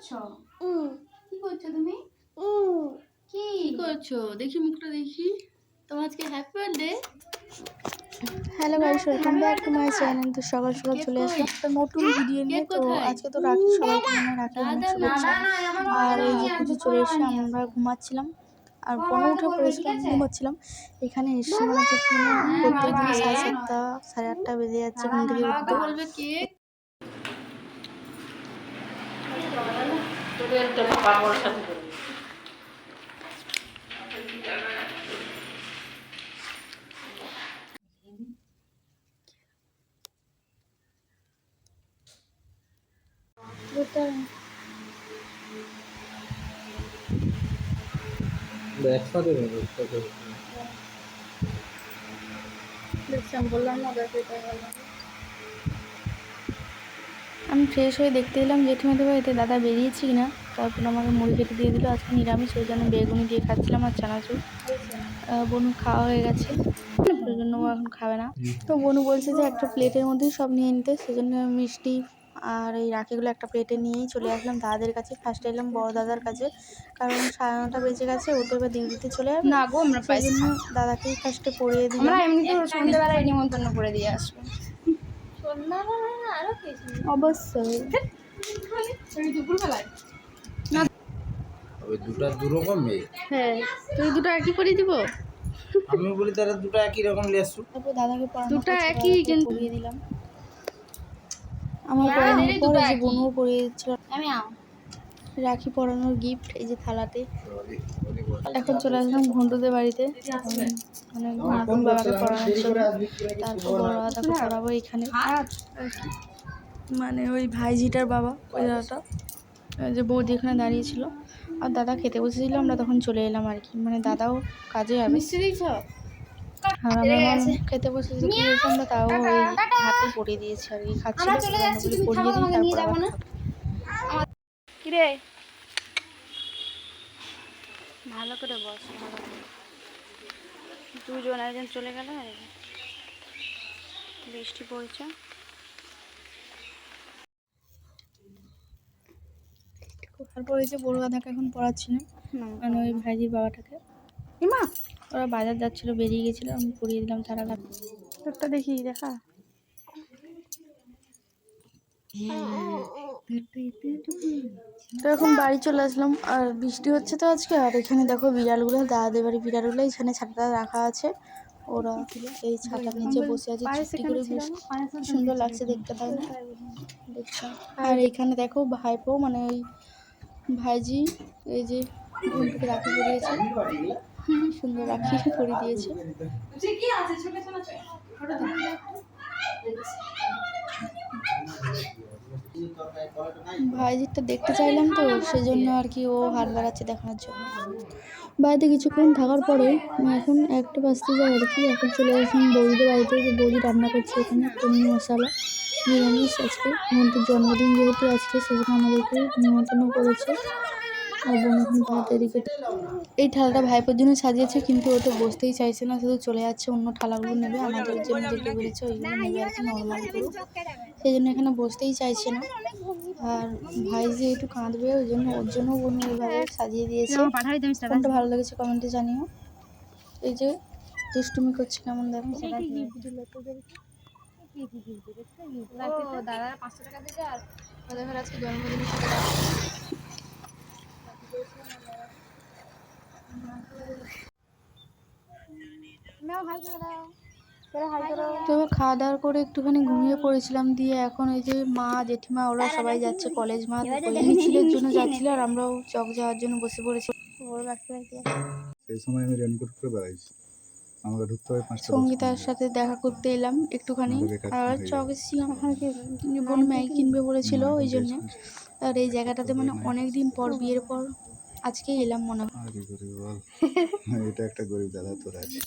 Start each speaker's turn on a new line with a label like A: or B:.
A: করছ? কি করছ তুমি? কি?
B: কি করছ? দেখি মুখটা দেখি। তোমার আজকে happy birthday
C: hello guys welcome back to my channel তো সকাল সকাল চলে? আসলাম একটা নতুন ভিডিও নিয়ে। তো আজকে তো রাখি সবাইকে মানে রাখি অনেক শুভেচ্ছা। আর এই যে পুজো চলে এসে আমরা ঘুমাচ্ছিলাম। আর কোনো উঠে পড়েছিলাম ঘুমাচ্ছিলাম। এখানে এসে মানে তো প্রত্যেক দিন সাড়ে সাতটা সাড়ে আটটা বেজে যাচ্ছে ঘুম থেকে উঠতে।
D: একসাথে নেব একসাথে
C: বললাম না আমি ফ্রেশ হয়ে দেখতে এলাম জেঠিমাদের বাড়িতে দাদা বেরিয়েছি কিনা। তারপর আমাকে মুড়ি কেটে দিয়ে দিল আজকে নিরামিষ ওই জন্য বেগুনি দিয়ে খাচ্ছিলাম আর চানাচুর। বনু খাওয়া হয়ে গেছে। ওই জন্য ও এখন খাবে না। তো বনু বলছে যে একটা প্লেটের মধ্যেই সব নিয়ে নিতে সেজন্য মিষ্টি আর এই রাখিগুলো একটা প্লেটে নিয়েই চলে আসলাম দাদাদের কাছে। ফার্স্টে এলাম বড় দাদার কাছে কারণ সাড়ে নটা বেজে গেছে ও তো এবার ডিউটিতে চলে যাবে।
A: না গো আমরা
C: জন্য দাদাকেই ফার্স্টে পড়িয়ে দিলাম।
A: আমরা এমনিতে সন্ধ্যেবেলায় নিমন্ত্রণ করে দিয়ে আসব।
C: অবশ্যই।
D: ওই দুটা দুরকম মেয়ে।
B: হ্যাঁ তুমি দুটো একই করে দিব?
D: আমি বলি তারা দুটো একই রকম নিয়ে আসছো
C: তারপর দাদাকে
B: দুটো একই কিন্তু-
C: দিলাম। আমার পর বোনও
A: আমি আও
C: রাখি পরানোর গিফট এই যে থালাতে। এখন চলে আসলাম ঘন্টুদের বাড়িতে। এখন মানে ঘন্টুর বাবাকে পড়ানোর জন্য। তারপর বড় দাদাকে পড়াবো এখানে। মানে ওই ভাইজিটার বাবা ওই দাদাটা। ওই যে বৌদি এখানে দাঁড়িয়েছিল আর দাদা খেতে বসেছিল আমরা তখন চলে এলাম আর কি। মানে দাদাও কাজে যাবে। আর আমরা খেতে বসেছি কি আমরা তাও ওই হাতে পরিয়ে দিয়েছি আর কি। খাচ্ছিল পরিয়ে দিই তারপর। কিরে?
B: ভালো করে বস ভালো করে। দুজন একজন চলে গেল আর বৃষ্টি পড়ছে।
C: তারপর ওই যে বড় দাদাকে এখন পড়াচ্ছিলাম মানে ওই ভাইজির বাবাটাকে।
A: মা
C: ওরা বাজার যাচ্ছিল বেরিয়ে গেছিল আমি পরিয়ে দিলাম তারা একটা দেখি দেখা। তো এখন বাড়ি চলে আসলাম। আর বৃষ্টি হচ্ছে তো আজকে। আর এখানে দেখো বিড়ালগুলো, দাদাদের বাড়ি বিড়ালগুলো, এখানে ছাতা রাখা আছে। ওরা এই ছাতার নিচে বসে আছে সুন্দর লাগছে দেখতে না? আর এখানে দেখো ভাইপো মানে ওই ভাইজি, এই যে ঘুমটাকে রাখি পরিয়েছে সুন্দর রাখি পরিয়ে দিয়েছে। ভাইজিটা দেখতে চাইলাম তো, সেজন্য আর কি ও হাত বাড়াচ্ছে দেখানোর জন্য। বাড়িতে কিছুক্ষণ থাকার পরে এখন একটা বাজতে যায় আর কি, এখন চলে আসলাম বৌদিদের বাড়িতে, যে বৌদি রান্না করছে এখানে, পনির মশলা, নিরামিষ আজকে, মন্টুর জন্মদিন যেহেতু আজকে, সেজন্য আমাদেরকে নিমন্ত্রণ করেছে। আর বোন এখন এদিকে এই থালাটা ভাইপোর জন্য সাজিয়েছে কিন্তু ও তো বসতেই চাইছে না শুধু চলে যাচ্ছে অন্য থালাগুলো নেবে আমাদের জন্য যেগুলো বেরিয়েছে ওইগুলো নেবে আর কি নর্মালগুলো সেই জন্য এখানে বসতেই চাইছে না আর ভাই যে একটু কাঁদবে ওই জন্য ওর জন্য বোন এইভাবে সাজিয়ে দিয়েছে কোনটা ভালো লেগেছে কমেন্টে জানিও এই যে দুষ্টুমি করছে কেমন দেখো
A: দাদা পাঁচশো টাকা দিয়েছে আর
C: ওদের আজকে জন্মদিন
A: নাও ভাই করে দাও
C: তো এবার খাওয়া দাওয়ার করে একটুখানি ঘুমিয়ে পড়েছিলাম দিয়ে এখন ওই যে মা জেঠিমা ওরা সবাই যাচ্ছে কলেজ মা মিছিলের জন্য যাচ্ছিল আর আমরাও চক যাওয়ার জন্য বসে পড়েছি।
E: সেই সময় আমি রেনকোট করে বেড়াইছি। আমাকে ঢুকতে হবে পাঁচটা
C: সঙ্গীতার সাথে দেখা করতে এলাম একটুখানি। আর
E: হয়ে
C: চক এসেছিলাম ওখানে কি বোন ম্যাগি কিনবে বলেছিল ওই জন্য। আর এই জায়গাটাতে মানে অনেকদিন পর বিয়ের পর আজকে এলাম মনে হয়।
E: এটা একটা গরিব দাদা তোর আছে।